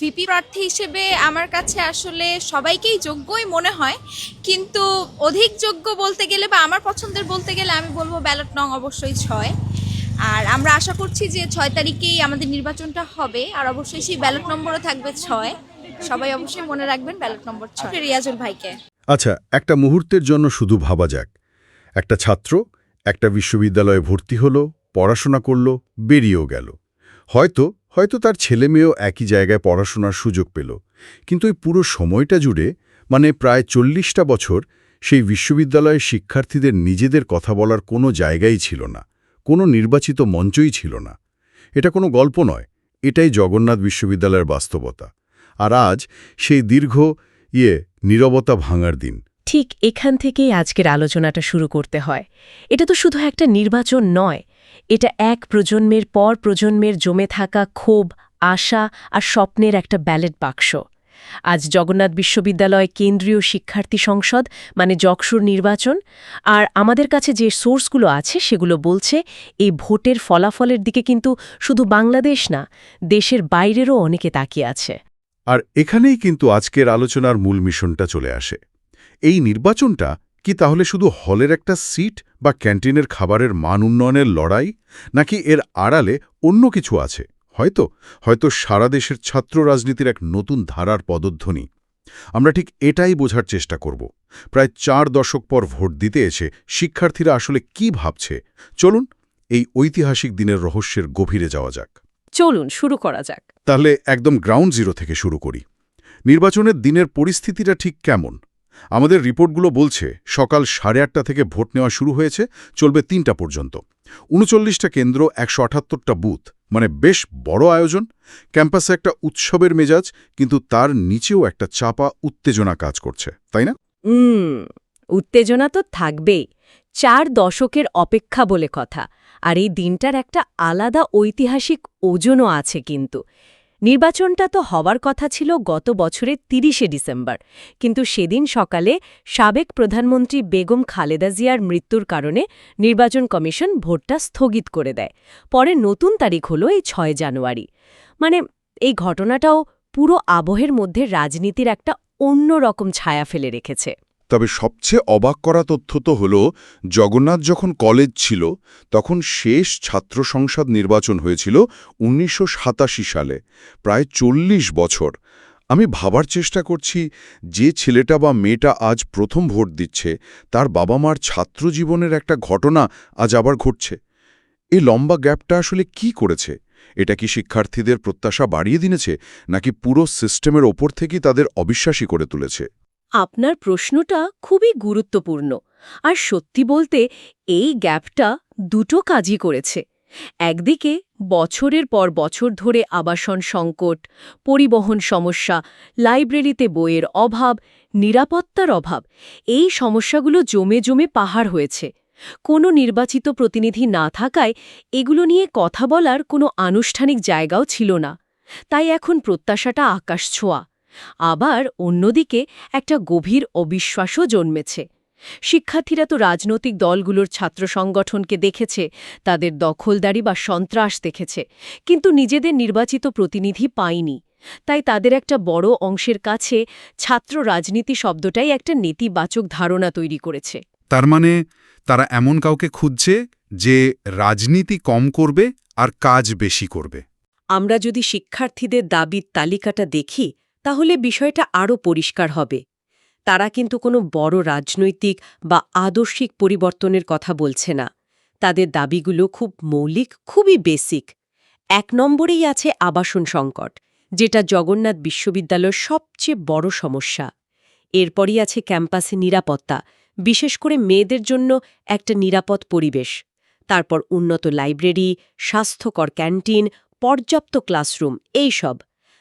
VP প্রার্থী হিসেবে আমার কাছে আসলে সবাইকেই যোগ্যই মনে হয়। কিন্তু অধিক যোগ্য বলতে গেলে বা আমার পছন্দের বলতে গেলে আমি বলব ব্যালট নং অবশ্যই ছয়। আর আমরা আশা করছি যে ছয় তারিখেই আমাদের নির্বাচনটা হবে। আর অবশ্যই সেই ব্যালট নম্বরও থাকবে ছয়। সবাই অবশ্যই মনে রাখবেন ব্যালট নম্বর ছয়। রিয়াজুল ভাইকে। আচ্ছা একটা মুহূর্তের জন্য শুধু ভাবা যাক। একটা ছাত্র একটা বিশ্ববিদ্যালয়ে ভর্তি হলো পড়াশোনা করল বেরিয়েও গেল। হয়তো হয়তো তার ছেলে মেয়েও একই জায়গায় পড়াশোনার সুযোগ পেল। কিন্তু এই পুরো সময়টা জুড়ে মানে প্রায় চল্লিশটা বছর, সেই বিশ্ববিদ্যালয়ের শিক্ষার্থীদের নিজেদের কথা বলার কোনো জায়গাই ছিল না, কোনো নির্বাচিত মঞ্চই ছিল না। এটা কোনো গল্প নয়, এটাই জগন্নাথ বিশ্ববিদ্যালয়ের বাস্তবতা। আর আজ সেই দীর্ঘ ইয়ে নীরবতা ভাঙার দিন। ঠিক এখান থেকেই আজকের আলোচনাটা শুরু করতে হয়। এটা তো শুধু একটা নির্বাচন নয় এটা এক প্রজন্মের পর প্রজন্মের জমে থাকা ক্ষোভ, আশা আর স্বপ্নের একটা ব্যালেট বাক্স। আজ জগন্নাথ বিশ্ববিদ্যালয় কেন্দ্রীয় শিক্ষার্থী সংসদ মানে জকসুর নির্বাচন, আর আমাদের কাছে যে সোর্সগুলো আছে সেগুলো বলছে, এই ভোটের ফলাফলের দিকে কিন্তু শুধু বাংলাদেশ না, দেশের বাইরেরও অনেকে তাকিয়ে আছে। আর এখানেই কিন্তু আজকের আলোচনার মূল মিশনটা চলে আসে। এই নির্বাচনটা কি তাহলে শুধু হলের একটা সিট বা ক্যান্টিনের খাবারের মান উন্নয়নের লড়াই নাকি এর আড়ালে অন্য কিছু আছে? হয়তো হয়তো সারা দেশের ছাত্র রাজনীতির এক নতুন ধারার পদধ্বনি। আমরা ঠিক এটাই বোঝার চেষ্টা করব। প্রায় চার দশক পর ভোট দিতে এসে শিক্ষার্থীরা আসলে কি ভাবছে? চলুন এই ঐতিহাসিক দিনের রহস্যের গভীরে যাওয়া যাক। চলুন শুরু করা যাক। তাহলে একদম গ্রাউন্ড জিরো থেকে শুরু করি। নির্বাচনের দিনের পরিস্থিতিটা ঠিক কেমন? আমাদের রিপোর্টগুলো বলছে সকাল সাড়ে আটটা থেকে ভোট নেওয়া শুরু হয়েছে, চলবে তিনটা পর্যন্ত। উনচল্লিশটা কেন্দ্র, একশো আটাত্তরটা বুথ মানে বেশ বড় আয়োজন। ক্যাম্পাসে একটা উৎসবের মেজাজ, কিন্তু তার নিচেও একটা চাপা উত্তেজনা কাজ করছে, তাই না? উত্তেজনা তো থাকবেই। চার দশকের অপেক্ষা বলে কথা, আর এই দিনটার একটা আলাদা ঐতিহাসিক ওজনও আছে কিন্তু। নির্বাচনটা তো হওয়ার কথা ছিল গত বছরের তিরিশে ডিসেম্বর। কিন্তু সেদিন সকালে সাবেক প্রধানমন্ত্রী বেগম খালেদা জিয়ার মৃত্যুর কারণে নির্বাচন কমিশন ভোটটা স্থগিত করে দেয়। পরে নতুন তারিখ হলো এই ছয় জানুয়ারি। মানে এই ঘটনাটাও পুরো আবহের মধ্যে রাজনীতির একটা অন্য রকম ছায়া ফেলে রেখেছে। তবে সবচেয়ে অবাক করা তথ্য তো হল, জগন্নাথ যখন কলেজ ছিল, তখন শেষ ছাত্র সংসদ নির্বাচন হয়েছিল উনিশশো সাতাশি সালে, প্রায় চল্লিশ বছর। আমি ভাবার চেষ্টা করছি যে ছেলেটা বা মেয়েটা আজ প্রথম ভোট দিচ্ছে, তার বাবা মার ছাত্র জীবনের একটা ঘটনা আজ আবার ঘটছে। এই লম্বা গ্যাপটা আসলে কি করেছে? এটা কি শিক্ষার্থীদের প্রত্যাশা বাড়িয়ে দিনেছে, নাকি পুরো সিস্টেমের ওপর থেকেই তাদের অবিশ্বাসী করে তুলেছে? আপনার প্রশ্নটা খুবই গুরুত্বপূর্ণ। আর সত্যি বলতে, এই গ্যাপটা দুটো কাজই করেছে। একদিকে, বছরের পর বছর ধরে আবাসন সংকট, পরিবহন সমস্যা, লাইব্রেরিতে বইয়ের অভাব, নিরাপত্তার অভাব, এই সমস্যাগুলো জমে জমে পাহাড় হয়েছে। কোনো নির্বাচিত প্রতিনিধি না থাকায় এগুলো নিয়ে কথা বলার কোনো আনুষ্ঠানিক জায়গাও ছিল না। তাই এখন প্রত্যাশাটা আকাশ ছোঁয়া। আবার অন্যদিকে একটা গভীর অবিশ্বাসও জন্মেছে। শিক্ষার্থীরা তো রাজনৈতিক দলগুলোর ছাত্র সংগঠনকে দেখেছে তাদের দখলদারি বা সন্ত্রাস দেখেছে কিন্তু নিজেদের নির্বাচিত প্রতিনিধি পায়নি। তাই তাদের একটা বড় অংশের কাছে ছাত্র রাজনীতি শব্দটাই একটা নেতিবাচক ধারণা তৈরি করেছে। তার মানে তারা এমন কাউকে খুঁজছে যে রাজনীতি কম করবে আর কাজ বেশি করবে। আমরা যদি শিক্ষার্থীদের দাবির তালিকাটা দেখি তাহলে বিষয়টা আরও পরিষ্কার হবে। তারা কিন্তু কোনো বড় রাজনৈতিক বা আদর্শিক পরিবর্তনের কথা বলছে না। তাদের দাবিগুলো খুব মৌলিক, খুবই বেসিক। এক নম্বরেই আছে আবাসন সংকট, যেটা জগন্নাথ বিশ্ববিদ্যালয়ের সবচেয়ে বড় সমস্যা। এরপরই আছে ক্যাম্পাসে নিরাপত্তা, বিশেষ করে মেয়েদের জন্য একটা নিরাপদ পরিবেশ। তারপর উন্নত লাইব্রেরি, স্বাস্থ্যকর ক্যান্টিন, পর্যাপ্ত ক্লাসরুম এই সব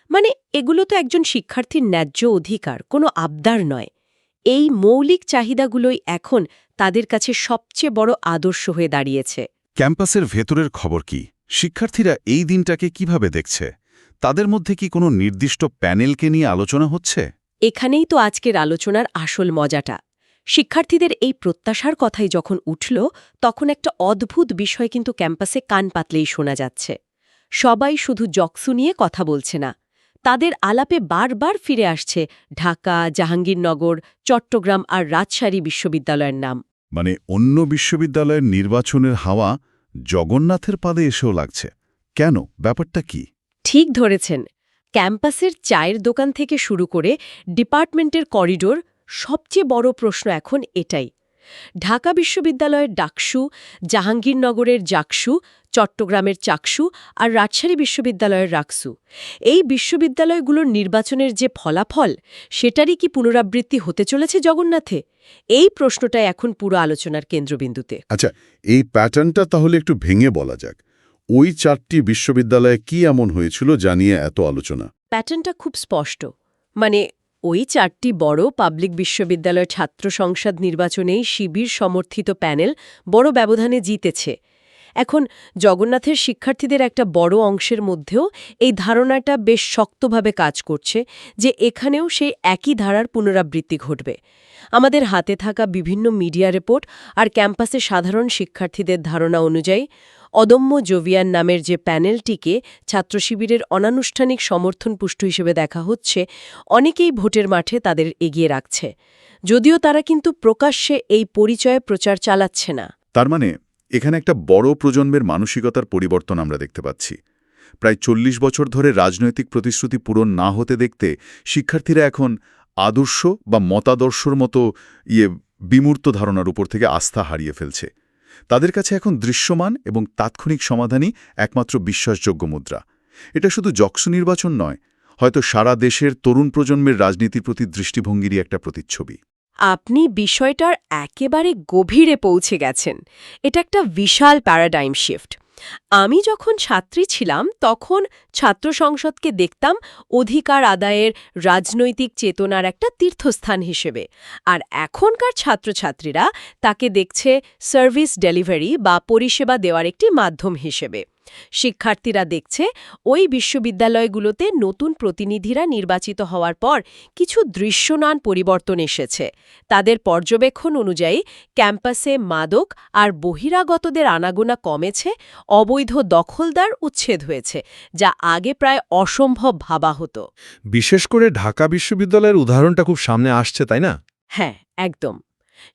মানে এগুলো তো একজন শিক্ষার্থীর ন্যায্য অধিকার কোনো আবদার নয়। এই মৌলিক চাহিদাগুলোই এখন তাদের কাছে সবচেয়ে বড় আদর্শ হয়ে দাঁড়িয়েছে। ক্যাম্পাসের ভেতরের খবর কি? শিক্ষার্থীরা এই দিনটাকে কীভাবে দেখছে? তাদের মধ্যে কি কোনো নির্দিষ্ট প্যানেলকে নিয়ে আলোচনা হচ্ছে? এখানেই তো আজকের আলোচনার আসল মজাটা। শিক্ষার্থীদের এই প্রত্যাশার কথাই যখন উঠল তখন একটা অদ্ভুত বিষয় কিন্তু ক্যাম্পাসে কান পাতলেই শোনা যাচ্ছে। সবাই শুধু জকসু নিয়ে কথা বলছে না। তাদের আলাপে বারবার ফিরে আসছে ঢাকা জাহাঙ্গীরনগর চট্টগ্রাম আর রাজশাহী বিশ্ববিদ্যালয়ের নাম। মানে অন্য বিশ্ববিদ্যালয়ের নির্বাচনের হাওয়া জগন্নাথের পাদে এসেও লাগছে। কেন? ব্যাপারটা কি? ঠিক ধরেছেন। ক্যাম্পাসের চায়ের দোকান থেকে শুরু করে ডিপার্টমেন্টের করিডোর সবচেয়ে বড় প্রশ্ন এখন এটাই। ঢাকা বিশ্ববিদ্যালয়ের ডাকসু জাহাঙ্গীরনগরের জাকসু চট্টগ্রামের চাকসু আর রাজশাহী বিশ্ববিদ্যালয়ের রাকসু। এই বিশ্ববিদ্যালয়গুলোর নির্বাচনের যে ফলাফল সেটারই কি পুনরাবৃত্তি হতে চলেছে জগন্নাথে? এই প্রশ্নটাই এখন পুরো আলোচনার কেন্দ্রবিন্দুতে। আচ্ছা এই প্যাটার্নটা তাহলে একটু ভেঙে বলা যাক। ওই চারটি বিশ্ববিদ্যালয়ে কি এমন হয়েছিল জানিয়ে এত আলোচনা? প্যাটার্নটা খুব স্পষ্ট। মানে ওই চারটি বড় পাবলিক বিশ্ববিদ্যালয় ছাত্র সংসদ নির্বাচনেই শিবির সমর্থিত প্যানেল বড় ব্যবধানে জিতেছে। এখন জগন্নাথের শিক্ষার্থীদের একটা বড় অংশের মধ্যেও এই ধারণাটা বেশ শক্তভাবে কাজ করছে যে এখানেও সেই একই ধারার পুনরাবৃত্তি ঘটবে। আমাদের হাতে থাকা বিভিন্ন মিডিয়া রিপোর্ট আর ক্যাম্পাসে সাধারণ শিক্ষার্থীদের ধারণা অনুযায়ী অদম্য জোভিয়ান নামের যে প্যানেলটিকে ছাত্র শিবিরের অনানুষ্ঠানিক সমর্থন পুষ্ট হিসেবে দেখা হচ্ছে, অনেকেই ভোটের মাঠে তাদের এগিয়ে রাখছে। যদিও তারা কিন্তু প্রকাশ্যে এই পরিচয়ে প্রচার চালাচ্ছে না। তার মানে এখানে একটা বড় প্রজন্মের মানসিকতার পরিবর্তন আমরা দেখতে পাচ্ছি। প্রায় চল্লিশ বছর ধরে রাজনৈতিক প্রতিশ্রুতি পূরণ না হতে দেখতে শিক্ষার্থীরা এখন আদর্শ বা মতাদর্শর মতো ইয়ে বিমূর্ত ধারণার উপর থেকে আস্থা হারিয়ে ফেলছে। তাদের কাছে এখন দৃশ্যমান এবং তাৎক্ষণিক সমাধানই একমাত্র বিশ্বাসযোগ্য মুদ্রা। এটা শুধু যক্সু নির্বাচন নয়, হয়তো সারা দেশের তরুণ প্রজন্মের রাজনীতির প্রতি দৃষ্টিভঙ্গিরই একটা প্রতিচ্ছবি। আপনি বিষয়টার একেবারে গভীরে পৌঁছে গেছেন। এটা একটা বিশাল প্যারাডাইম শিফট আমি যখন ছাত্রী ছিলাম, তখন ছাত্র সংসদকে দেখতাম অধিকার আদায়ের রাজনৈতিক চেতনার একটা তীর্থস্থান হিসেবে। আর এখনকার ছাত্রছাত্রীরা তাকে দেখছে সার্ভিস ডেলিভারি বা পরিষেবা দেওয়ার একটি মাধ্যম হিসেবে। শিক্ষার্থীরা দেখছে ওই বিশ্ববিদ্যালয়গুলোতে নতুন প্রতিনিধিরা নির্বাচিত হওয়ার পর কিছু দৃশ্যমান পরিবর্তন এসেছে। তাদের পর্যবেক্ষণ অনুযায়ী ক্যাম্পাসে মাদক আর বহিরাগতদের আনাগোনা কমেছে অবৈধ দখলদার উচ্ছেদ হয়েছে যা আগে প্রায় অসম্ভব ভাবা হতো। বিশেষ করে ঢাকা বিশ্ববিদ্যালয়ের উদাহরণটা খুব সামনে আসছে তাই না? হ্যাঁ একদম।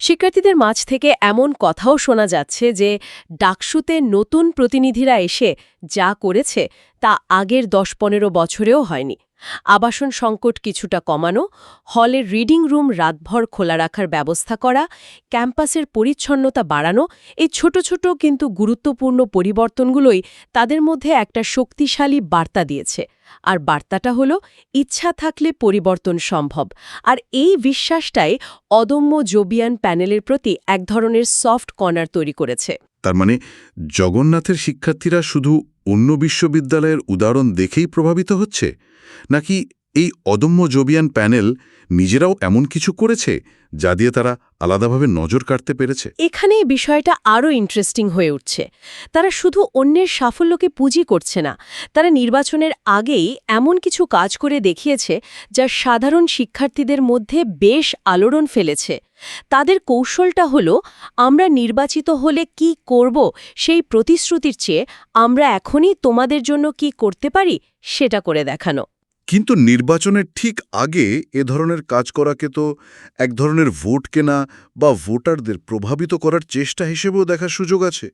শিক্ষার্থীদের মাঝ থেকে এমন কথাও শোনা যাচ্ছে যে ডাকসুতে নতুন প্রতিনিধিরা এসে যা করেছে তা আগের দশ পনেরো বছরেও হয়নি। আবাসন সংকট কিছুটা কমানো হলের রিডিং রুম রাতভর খোলা রাখার ব্যবস্থা করা, ক্যাম্পাসের পরিচ্ছন্নতা বাড়ানো, এই ছোট ছোট কিন্তু গুরুত্বপূর্ণ পরিবর্তনগুলোই তাদের মধ্যে একটা শক্তিশালী বার্তা দিয়েছে। আর বার্তাটা হলো, ইচ্ছা থাকলে পরিবর্তন সম্ভব। আর এই বিশ্বাসটাই অদম্য জোবিয়ান প্যানেলের প্রতি এক ধরনের সফট কর্নার তৈরি করেছে। তার মানে জগন্নাথের শিক্ষার্থীরা শুধু অন্য বিশ্ববিদ্যালয়ের উদাহরণ দেখেই প্রভাবিত হচ্ছে? নাকি এই অদম্য জোবিয়ান প্যানেল নিজেরাও এমন কিছু করেছে যা দিয়ে তারা আলাদাভাবে নজর কাটতে পেরেছে? এখানে বিষয়টা আরও ইন্টারেস্টিং হয়ে উঠছে। তারা শুধু অন্যের সাফল্যকে পুঁজি করছে না, তারা নির্বাচনের আগেই এমন কিছু কাজ করে দেখিয়েছে যা সাধারণ শিক্ষার্থীদের মধ্যে বেশ আলোড়ন ফেলেছে। তাদের কৌশলটা হলো, আমরা নির্বাচিত হলে কি করব সেই প্রতিশ্রুতির চেয়ে আমরা এখনই তোমাদের জন্য কি করতে পারি সেটা করে দেখানো। কিন্তু নির্বাচনের ঠিক আগে এ ধরনের কাজ করাকে তো এক ধরনের ভোট কেনা বা ভোটারদের প্রভাবিত করার চেষ্টা হিসেবেও দেখার সুযোগ আছে।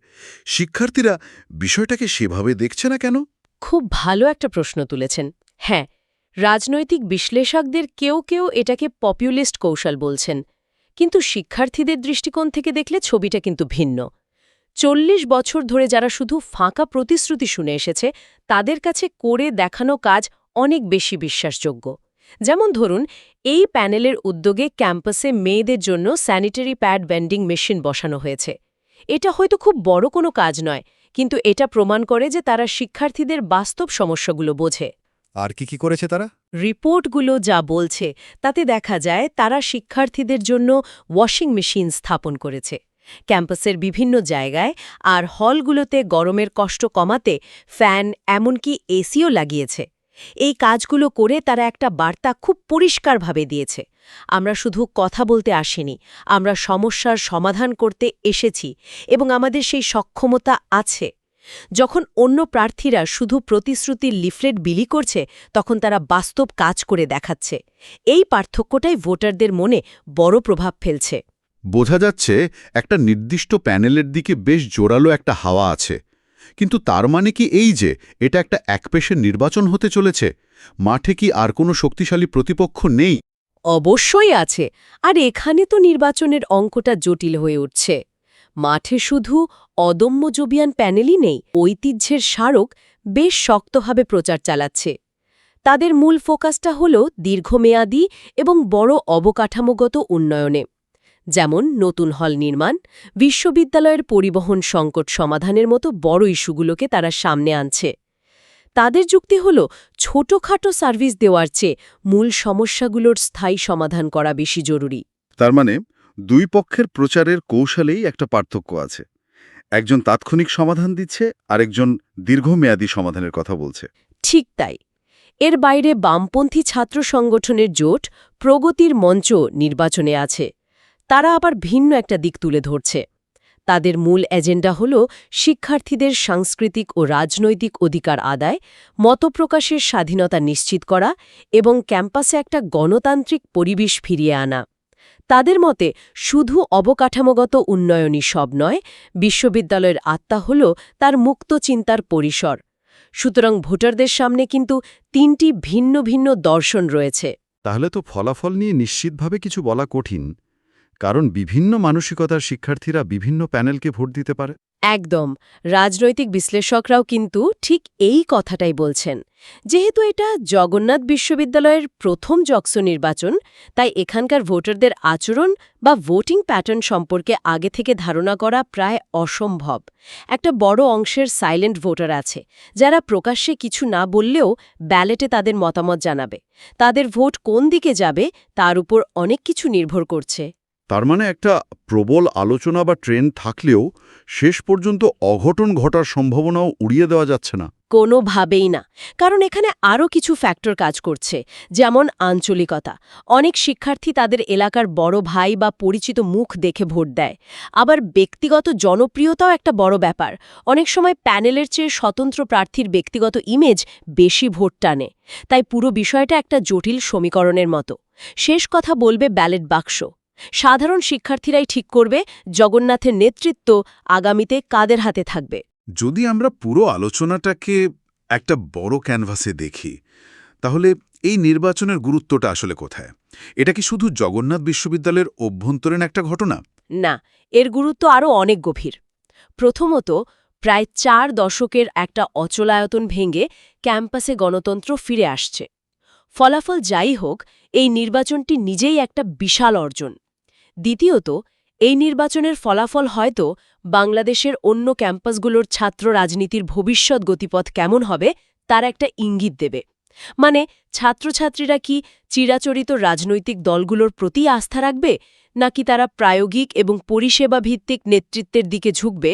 শিক্ষার্থীরা বিষয়টাকে সেভাবে দেখছে না কেন? খুব ভালো একটা প্রশ্ন তুলেছেন। হ্যাঁ রাজনৈতিক বিশ্লেষকদের কেউ কেউ এটাকে পপুলিস্ট কৌশল বলছেন। কিন্তু শিক্ষার্থীদের দৃষ্টিকোণ থেকে দেখলে ছবিটা কিন্তু ভিন্ন। চল্লিশ বছর ধরে যারা শুধু ফাঁকা প্রতিশ্রুতি শুনে এসেছে, তাদের কাছে করে দেখানো কাজ অনেক বেশি বিশ্বাসযোগ্য। যেমন ধরুন এই প্যানেলের উদ্যোগে ক্যাম্পাসে মেয়েদের জন্য স্যানিটারি প্যাড ভেন্ডিং মেশিন বসানো হয়েছে। এটা হয়তো খুব বড় কোনো কাজ নয় কিন্তু এটা প্রমাণ করে যে তারা শিক্ষার্থীদের বাস্তব সমস্যাগুলো বোঝে। আর কি কি করেছে তারা? রিপোর্টগুলো যা বলছে তাতে দেখা যায় তারা শিক্ষার্থীদের জন্য ওয়াশিং মেশিন স্থাপন করেছে। ক্যাম্পাসের বিভিন্ন জায়গায় আর হলগুলোতে গরমের কষ্ট কমাতে ফ্যান এমনকি এসিও লাগিয়েছে। এই কাজগুলো করে তারা একটা বার্তা খুব পরিষ্কারভাবে দিয়েছে। আমরা শুধু কথা বলতে আসিনি, আমরা সমস্যার সমাধান করতে এসেছি এবং আমাদের সেই সক্ষমতা আছে। যখন অন্য প্রার্থীরা শুধু প্রতিশ্রুতির লিফলেট বিলি করছে, তখন তারা বাস্তব কাজ করে দেখাচ্ছে। এই পার্থক্যটাই ভোটারদের মনে বড় প্রভাব ফেলছে। বোঝা যাচ্ছে একটা নির্দিষ্ট প্যানেলের দিকে বেশ জোরালো একটা হাওয়া আছে। কিন্তু তার মানে কি এই যে, এটা একটা একপেশের নির্বাচন হতে চলেছে? মাঠে কি আর কোনো শক্তিশালী প্রতিপক্ষ নেই? অবশ্যই আছে, আর এখানে তো নির্বাচনের অঙ্কটা জটিল হয়ে উঠছে। মাঠে শুধু অদম্য জবিয়ান প্যানেলই নেই, ঐতিহ্যের স্মারক বেশ শক্তভাবে প্রচার চালাচ্ছে। তাদের মূল ফোকাসটা হল দীর্ঘমেয়াদী এবং বড় অবকাঠামোগত উন্নয়নে। যেমন নতুন হল নির্মাণ বিশ্ববিদ্যালয়ের পরিবহন সংকট সমাধানের মতো বড় ইস্যুগুলোকে তারা সামনে আনছে। তাদের যুক্তি হল ছোটখাটো সার্ভিস দেওয়ার চেয়ে মূল সমস্যাগুলোর স্থায়ী সমাধান করা বেশি জরুরি। তার মানে দুই পক্ষের প্রচারের কৌশলেই একটা পার্থক্য আছে। একজন তাৎক্ষণিক সমাধান দিচ্ছে আরেকজন দীর্ঘমেয়াদী সমাধানের কথা বলছে। ঠিক তাই। এর বাইরে বামপন্থী ছাত্র সংগঠনের জোট প্রগতির মঞ্চ নির্বাচনে আছে। তারা আবার ভিন্ন একটা দিক তুলে ধরছে। তাদের মূল এজেন্ডা হল শিক্ষার্থীদের সাংস্কৃতিক ও রাজনৈতিক অধিকার আদায়, মতপ্রকাশের স্বাধীনতা নিশ্চিত করা এবং ক্যাম্পাসে একটা গণতান্ত্রিক পরিবেশ ফিরিয়ে আনা। তাদের মতে, শুধু অবকাঠামোগত উন্নয়নই সব নয়, বিশ্ববিদ্যালয়ের আত্মা হল তার মুক্ত চিন্তার পরিসর। সুতরাং ভোটারদের সামনে কিন্তু তিনটি ভিন্ন ভিন্ন দর্শন রয়েছে। তাহলে তো ফলাফল নিয়ে নিশ্চিতভাবে কিছু বলা কঠিন। কারণ বিভিন্ন মানসিকতার শিক্ষার্থীরা বিভিন্ন প্যানেলকে ভোট দিতে পারে। একদম। রাজনৈতিক বিশ্লেষকরাও কিন্তু ঠিক এই কথাটাই বলছেন। যেহেতু এটা জগন্নাথ বিশ্ববিদ্যালয়ের প্রথম জক্স নির্বাচন, তাই এখানকার ভোটারদের আচরণ বা ভোটিং প্যাটার্ন সম্পর্কে আগে থেকে ধারণা করা প্রায় অসম্ভব। একটা বড় অংশের সাইলেন্ট ভোটার আছে, যারা প্রকাশ্যে কিছু না বললেও ব্যালেটে তাদের মতামত জানাবে। তাদের ভোট কোন দিকে যাবে, তার উপর অনেক কিছু নির্ভর করছে। তার মানে একটা প্রবল আলোচনা বা ট্রেন্ড থাকলেও শেষ পর্যন্ত অঘটন ঘটার সম্ভাবনাও উড়িয়ে দেওয়া যাচ্ছে না। কোনোভাবেই না। কারণ এখানে আরও কিছু ফ্যাক্টর কাজ করছে, যেমন আঞ্চলিকতা। অনেক শিক্ষার্থী তাদের এলাকার বড় ভাই বা পরিচিত মুখ দেখে ভোট দেয়। আবার ব্যক্তিগত জনপ্রিয়তাও একটা বড় ব্যাপার। অনেক সময় প্যানেলের চেয়ে স্বতন্ত্র প্রার্থীর ব্যক্তিগত ইমেজ বেশি ভোট টানে। তাই পুরো বিষয়টা একটা জটিল সমীকরণের মতো। শেষ কথা বলবে ব্যালেট বাক্স সাধারণ শিক্ষার্থীরাই ঠিক করবে জগন্নাথের নেতৃত্ব আগামীতে কাদের হাতে থাকবে। যদি আমরা পুরো আলোচনাটাকে একটা বড় ক্যানভাসে দেখি তাহলে এই নির্বাচনের গুরুত্বটা আসলে কোথায়? এটা কি শুধু জগন্নাথ বিশ্ববিদ্যালয়ের অভ্যন্তরীণ একটা ঘটনা? না এর গুরুত্ব আরও অনেক গভীর। প্রথমত প্রায় চার দশকের একটা অচলায়তন ভেঙে ক্যাম্পাসে গণতন্ত্র ফিরে আসছে। ফলাফল যাই হোক এই নির্বাচনটি নিজেই একটা বিশাল অর্জন। দ্বিতীয়ত, এই নির্বাচনের ফলাফল হয়তো বাংলাদেশের অন্য ক্যাম্পাসগুলোর ছাত্র রাজনীতির ভবিষ্যৎ গতিপথ কেমন হবে তার একটা ইঙ্গিত দেবে। মানে ছাত্রছাত্রীরা কি চিরাচরিত রাজনৈতিক দলগুলোর প্রতি আস্থা রাখবে, নাকি তারা প্রায়োগিক এবং পরিষেবা ভিত্তিক নেতৃত্বের দিকে ঝুঁকবে?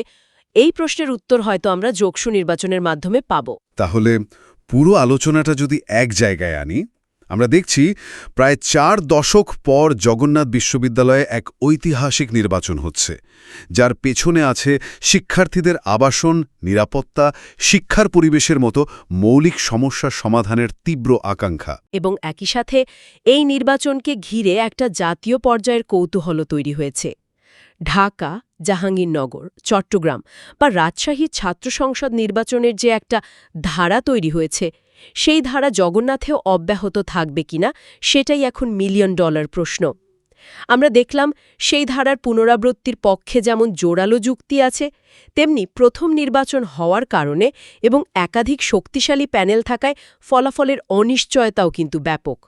এই প্রশ্নের উত্তর হয়তো আমরা যোগসু নির্বাচনের মাধ্যমে পাব। তাহলে পুরো আলোচনাটা যদি এক জায়গায় আনি আমরা দেখছি প্রায় চার দশক পর জগন্নাথ বিশ্ববিদ্যালয়ে এক ঐতিহাসিক নির্বাচন হচ্ছে, যার পেছনে আছে শিক্ষার্থীদের আবাসন, নিরাপত্তা, শিক্ষার পরিবেশের মতো মৌলিক সমস্যার সমাধানের তীব্র আকাঙ্ক্ষা। এবং একই সাথে এই নির্বাচনকে ঘিরে একটা জাতীয় পর্যায়ের কৌতূহল তৈরি হয়েছে। ঢাকা, জাহাঙ্গীরনগর, চট্টগ্রাম বা রাজশাহী ছাত্র সংসদ নির্বাচনের যে একটা ধারা তৈরি হয়েছে সেই ধারা জগন্নাথেও অব্যাহত থাকবে কিনা সেটাই এখন মিলিয়ন ডলার প্রশ্ন। আমরা দেখলাম সেই ধারার পুনরাবৃত্তির পক্ষে যেমন জোরালো যুক্তি আছে, তেমনি প্রথম নির্বাচন হওয়ার কারণে এবং একাধিক শক্তিশালী প্যানেল থাকায় ফলাফলের অনিশ্চয়তাও কিন্তু ব্যাপক।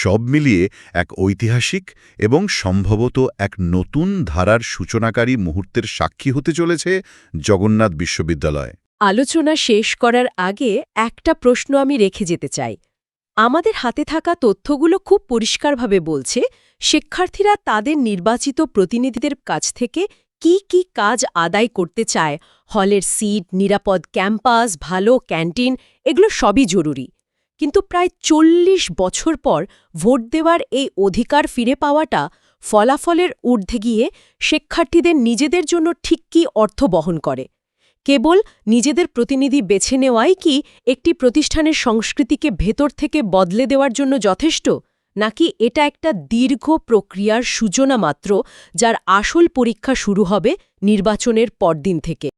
সব মিলিয়ে এক ঐতিহাসিক এবং সম্ভবত এক নতুন ধারার সূচনাকারী মুহূর্তের সাক্ষী হতে চলেছে জগন্নাথ বিশ্ববিদ্যালয়। আলোচনা শেষ করার আগে একটা প্রশ্ন আমি রেখে যেতে চাই। আমাদের হাতে থাকা তথ্যগুলো খুব পরিষ্কারভাবে বলছে, শিক্ষার্থীরা তাদের নির্বাচিত প্রতিনিধিদের কাছ থেকে কি কি কাজ আদায় করতে চায়, হলের সিট, নিরাপদ ক্যাম্পাস, ভালো ক্যান্টিন, এগুলো সবই জরুরি। কিন্তু প্রায় চল্লিশ বছর পর ভোট দেওয়ার এই অধিকার ফিরে পাওয়াটা ফলাফলের ঊর্ধ্বে গিয়ে শিক্ষার্থীদের নিজেদের জন্য ঠিক কী অর্থ বহন করে? কেবল নিজেদের প্রতিনিধি বেছে নেওয়াই কি একটি প্রতিষ্ঠানের সংস্কৃতিকে ভেতর থেকে বদলে দেওয়ার জন্য যথেষ্ট? নাকি এটা একটা দীর্ঘ প্রক্রিয়ার সূচনা মাত্র, যার আসল পরীক্ষা শুরু হবে নির্বাচনের পরদিন থেকে?